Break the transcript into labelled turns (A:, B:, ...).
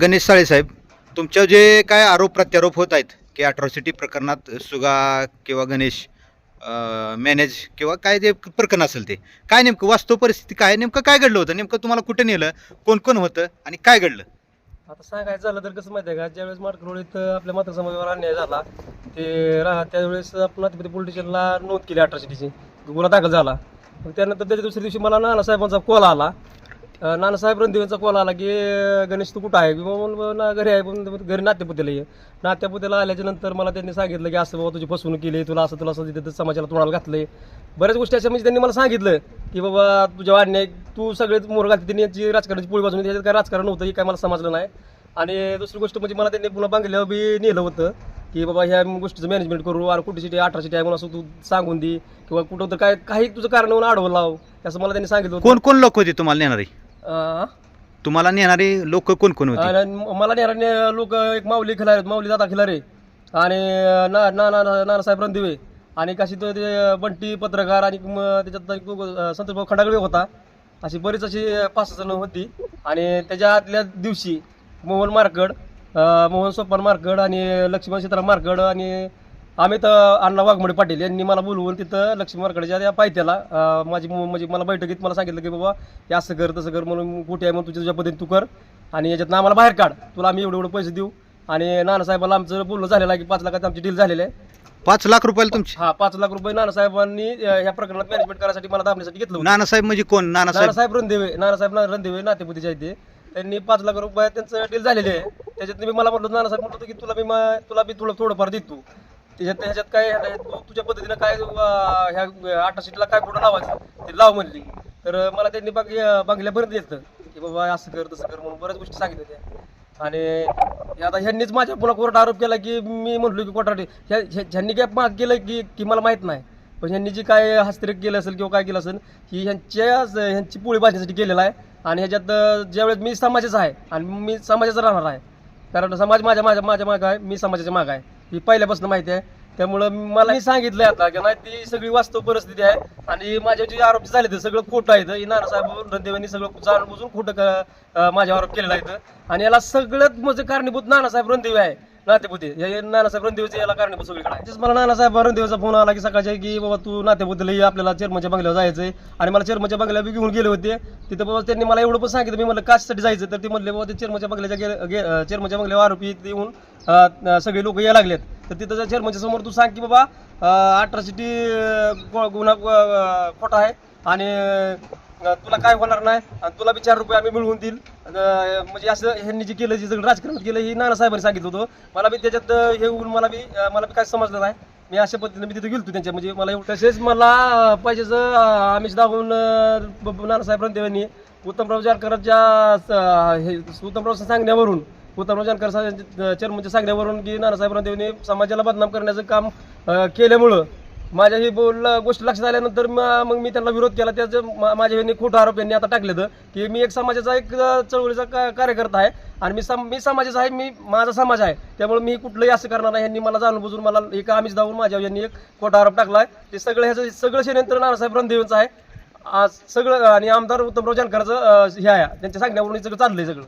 A: गणेश साळे साहेब तुमच्या जे काय आरोप प्रत्यारोप होत आहेत की अट्रॉसिटी प्रकरणात सुगा किंवा गणेश मॅनेज किंवा काय जे प्रकरण असेल ते काय नेमकं वास्तव परिस्थिती काय नेमकं काय घडलं होतं नेमकं तुम्हाला कुठे नेलं कोण कोण होतं आणि काय घडलं?
B: आता सांगायचं झालं तर कसं माहिती आहे का ज्यावेळेस मार्करोळीत आपल्या मात्र समाजावर अन्याय झाला ते राहा त्यावेळेस आपण नातेपुते पोलीस स्टेशनला नोंद केली अठराशेची गुन्हा दाखल झाला. मग त्यानंतर त्याच्या दुसऱ्या दिवशी मला नानासाहेबांचा कॉल आला नानासाहेब रणदिवेंचा कॉल आला की गणेश तू कुठं आहे? मी ना घरी आहे. पण घरी नात्यापुतीला ये. नात्यापुतीला आल्याच्यानंतर मला त्यांनी सांगितलं की असं बाबा तुझी फसवणूक केली तुला असं तुला असं तिथं समाजाला तोडायला घातलंय. बऱ्याच गोष्टी अशा म्हणजे त्यांनी मला सांगितलं की बाबा तुझ्या वाढणे तू सगळे मोर घालते त्यांनी याची राजकारणाची पोळी बाजून त्याच्यात काय राजकारण नव्हतं हे काय मला समजलं नाही. आणि दुसरी गोष्ट म्हणजे मला त्यांनी पुन्हा बांगल्यावर बी नेलं होतं की बाबा ह्या गोष्टीचं मॅनेजमेंट करू आणि कुठे सिटी अठरा सिटी आहे म्हणून असं तू सांगून दे किंवा कुठं तर काय काही तुझं कारण म्हणून आडवं लाव. असं मला त्यांनी सांगितलं
A: कोण कोण लोक होते तुम्हाला नेणारी?
B: अं,
A: तुम्हाला नेणारे लोक कोण कोण होते?
B: आणि मला नेणारे लोक एक माऊली खिलारे माऊली दादा खिलारे. आणि ना ना ना नानासाहेब रणदिवे. आणि काशी तो ते बंटी पत्रकार आणि म त्याच्यात एक तो, अं, संतोषभाऊ खंडागळे होता. अशी बरीच अशी पाच सहा जण होती. आणि त्याच्या आदल्या दिवशी मोहन मार्कड अं, मोहन सोपान मार्कड आणि लक्ष्मण सीताराम मार्कड आणि अमित अण्णा वाघमोडे पाटील यांनी मला बोलवून तिथं लक्ष्मी मार्कडच्या त्या पायथ्याला. माझी म्हणजे मला बैठकीत मला सांगितलं की बाबा हे असं कर तसं कर म्हणून कुठे आहे म्हणून तुझ्या तुझ्या पद्धतीने तू कर आणि याच्यात आम्हाला बाहेर काढ. तुला आम्ही एवढे एवढे पैसे देऊ आणि नानासाहेबाला आमचं बोलणं झालेलं आहे की पाच लाखाची आमची डील झालेली आहे.
A: पाच लाख रुपयाला तुमची?
B: हा पाच लाख रुपये नानासाहेबांनी ह्या प्रकरणात मॅनेजमेंट करायसाठी मला दाबण्यासाठी घेतलं होतं.
A: नानासाहेब म्हणजे कोण? नानासाहेब?
B: नानासाहेब रणदेवे नानासाहेब ना- रणदेवे नातेपुतीचे आहेत ते. त्यांनी पाच लाख रुपये त्यांचं डील झालेले आहे. त्याच्यात मी मला म्हटलं नानासाहेब म्हटलं होतं की तुला मी मा- तुला मी थोडं थोडंफार देतो. त्याच्यात ह्याच्यात काय आहे, तू तुझ्या पद्धतीनं काय अं, ह्या आठ सीटला काय पुढं लावायचं? ते लाव म्हणली. तर मला त्यांनी बाग बांगल्यापर्यंत येतं की बाबा असं कर तसं कर म्हणून बऱ्याच गोष्टी सांगितल्या त्या. आणि हे आता ह्यांनीच माझ्या पुन्हा कोर्ट आरोप केला की मी म्हटलो की कोर्टाने ह्या- ह्या- ह्यांनी काय माग केलं की की मला माहीत नाही. पण ह्यांनी जी काय हस्तरेख केलं असेल किंवा काय केलं असेल ही ह्यांच्या ह्यांची पोळी भाजण्यासाठी केलेलं आहे. आणि ह्याच्यात अं, ज्यावेळेस मी समाजाचा आहे आणि मी समाजाचा राहणार आहे. कारण समाज माझ्या माझ्या माझ्या मागं आहे मी समाजाच्या मागं आहे. ही पहिल्यापासून माहिती आहे. त्यामुळं मला हे सांगितलंय आता की नाही ती सगळी वास्तव परिस्थिती आहे. आणि माझ्या जे आरोप झाले ते सगळं खोटं आहे हे नानासाहेब रणदेवांनी सगळं जाणून बुजून खोटं माझ्या आरोप केलेला आहे आणि याला सगळ्यात म्हणजे कारणीभूत नानासाहेब रणदेव आहे नातेपुते. हे नानासाहेब रणदेवचे याला कारणीभूत सगळीकडे मला नानासाहेब रणदेवचा फोन आला की सकाळच्या की बाबा तू नातेपुतेला ये आपल्याला चेरमच्या बंगल्यावर जायचंय. आणि मला चेरमच्या बंगल्यावर घेऊन गेले होते. तिथं बाबा त्यांनी मला एवढं पण सांगितलं मी म्हणलं काचसाठी जायचं तर ते म्हणले बाबा ते चेरमच्या बंगल्याच्या गे- बंगल्यावर आरोपी येऊन सगळे लोक यायला लागलेत. तर तिथं जर चेअरमनच्या समोर तू सांग की बाबा अठराशेटी गुन्हा खोटा आहे आणि तुला काय होणार नाही आणि तुला बी चार रुपये आम्ही मिळवून देईल. म्हणजे असं ह्यांनी जे केलं जे सगळं राजकारण केलं हे नानासाहेबांनी सांगितलं होतं. मला बी त्याच्यात हे होऊन मला बी मला बी काय समजलं नाही. मी अशा पद्धतीने मी तिथे गेलो त्यांच्या म्हणजे मला तसेच मला पाहिजेच आमिष दाखवून नानासाहेब रणदेवांनी उत्तमराव जानकरांच्या हे उत्तमराव सांगण्यावरून उत्तमराव जानकर चेअरमनच्या म्हणजे सांगण्यावरून की नानासाहेब रणदेवने समाजाला बदनाम करण्याचं काम केल्यामुळं माझ्या ही बोल गोष्ट लक्षात आल्यानंतर मग मी त्यांना विरोध केला. त्याचं माझ्या यांनी खोटं आरोप यांनी आता टाकले तर की मी एक समाजाचा एक चळवळीचा का- कार्यकर्ता आहे आणि मी सम मी समाजाचा आहे मी माझा समाज आहे. त्यामुळे मी कुठलंही असं करणार नाही. यांनी मला जाणून बुजून मला एक आमिष दावून माझ्या यांनी एक खोटा आरोप टाकला आहे ते सगळं ह्याचं सगळं षडयंत्र नानासाहेब रणदेवांचं आहे. आज सगळं आणि आमदार उत्तमराव जानकरचं हे आहे. त्यांच्या सांगण्यावरून सगळं चाललंय सगळं.